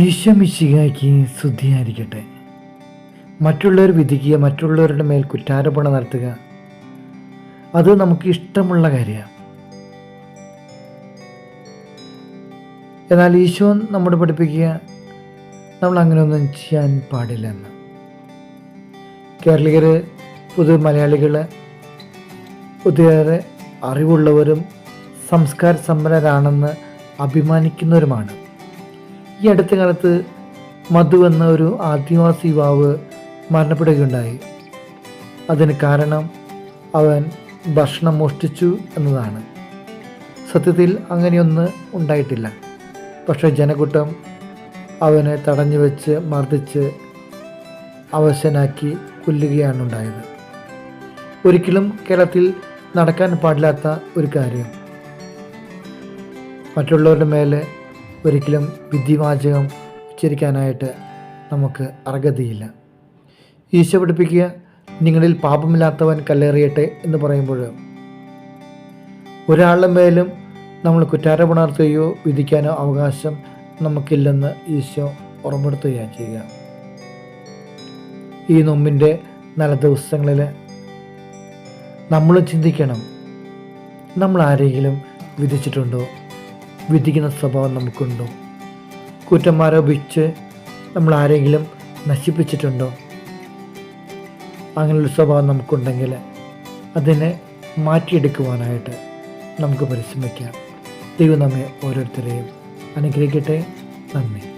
ഈശ്വമിശികായ്ക്ക് ശുദ്ധിയായിരിക്കട്ടെ മറ്റുള്ളവർ വിധിക്കുക മറ്റുള്ളവരുടെ മേൽ കുറ്റാരോപണം നടത്തുക അത് നമുക്ക് ഇഷ്ടമുള്ള കാര്യമാണ്. എന്നാൽ ഈശോ നമ്മോട് പഠിപ്പിക്കുക നമ്മൾ അങ്ങനെയൊന്നും ചെയ്യാൻ പാടില്ല എന്ന്. കേരളീയർ പുതു മലയാളികൾ ഒത്തിരിയേറെ അറിവുള്ളവരും സംസ്കാര സമ്പന്നരാണെന്ന് അഭിമാനിക്കുന്നവരുമാണ്. ഈ അടുത്ത കാലത്ത് മധു എന്ന ഒരു ആദിവാസി യുവാവ് മരണപ്പെടുകയുണ്ടായി. അതിന് കാരണം അവൻ ഭക്ഷണം മോഷ്ടിച്ചു എന്നതാണ്. സത്യത്തിൽ അങ്ങനെയൊന്ന് ഉണ്ടായിട്ടില്ല. പക്ഷേ ജനകൂട്ടം അവനെ തടഞ്ഞു വെച്ച് മർദ്ദിച്ച് അവശനാക്കി കൊല്ലുകയാണ് ഉണ്ടായത്. ഒരിക്കലും കേരളത്തിൽ നടക്കാൻ പാടില്ലാത്ത ഒരു കാര്യം. മറ്റുള്ളവരുടെ മേലെ ഒരിക്കലും വിധിവാചകം ഉച്ചരിക്കാനായിട്ട് നമുക്ക് അർഹതയില്ല. ഈശോ പഠിപ്പിക്കുക നിങ്ങളിൽ പാപമില്ലാത്തവൻ കല്ലേറിയട്ടെ എന്ന് പറയുമ്പോൾ ഒരാളുടെ മേലും നമ്മൾ കുറ്റാരോപണർത്തുകയോ വിധിക്കാനോ അവകാശം നമുക്കില്ലെന്ന് ഈശോ ഉറപ്പെടുത്തുകയാണ് ചെയ്യുക. ഈ നൊമ്പിന്റെ നല്ല ദിവസങ്ങളിൽ നമ്മൾ ചിന്തിക്കണം നമ്മൾ ആരെങ്കിലും വിധിച്ചിട്ടുണ്ടോ? വിധിക്കുന്ന സ്വഭാവം നമുക്കുണ്ടോ? കുറ്റം ആരോപിച്ച് നമ്മൾ ആരെങ്കിലും നശിപ്പിച്ചിട്ടുണ്ടോ? അങ്ങനൊരു സ്വഭാവം നമുക്കുണ്ടെങ്കിൽ അതിനെ മാറ്റിയെടുക്കുവാനായിട്ട് നമുക്ക് പരിശ്രമിക്കാം. ദൈവം നമ്മെ ഓരോരുത്തരെയും അനുഗ്രഹിക്കട്ടെ. നന്ദി.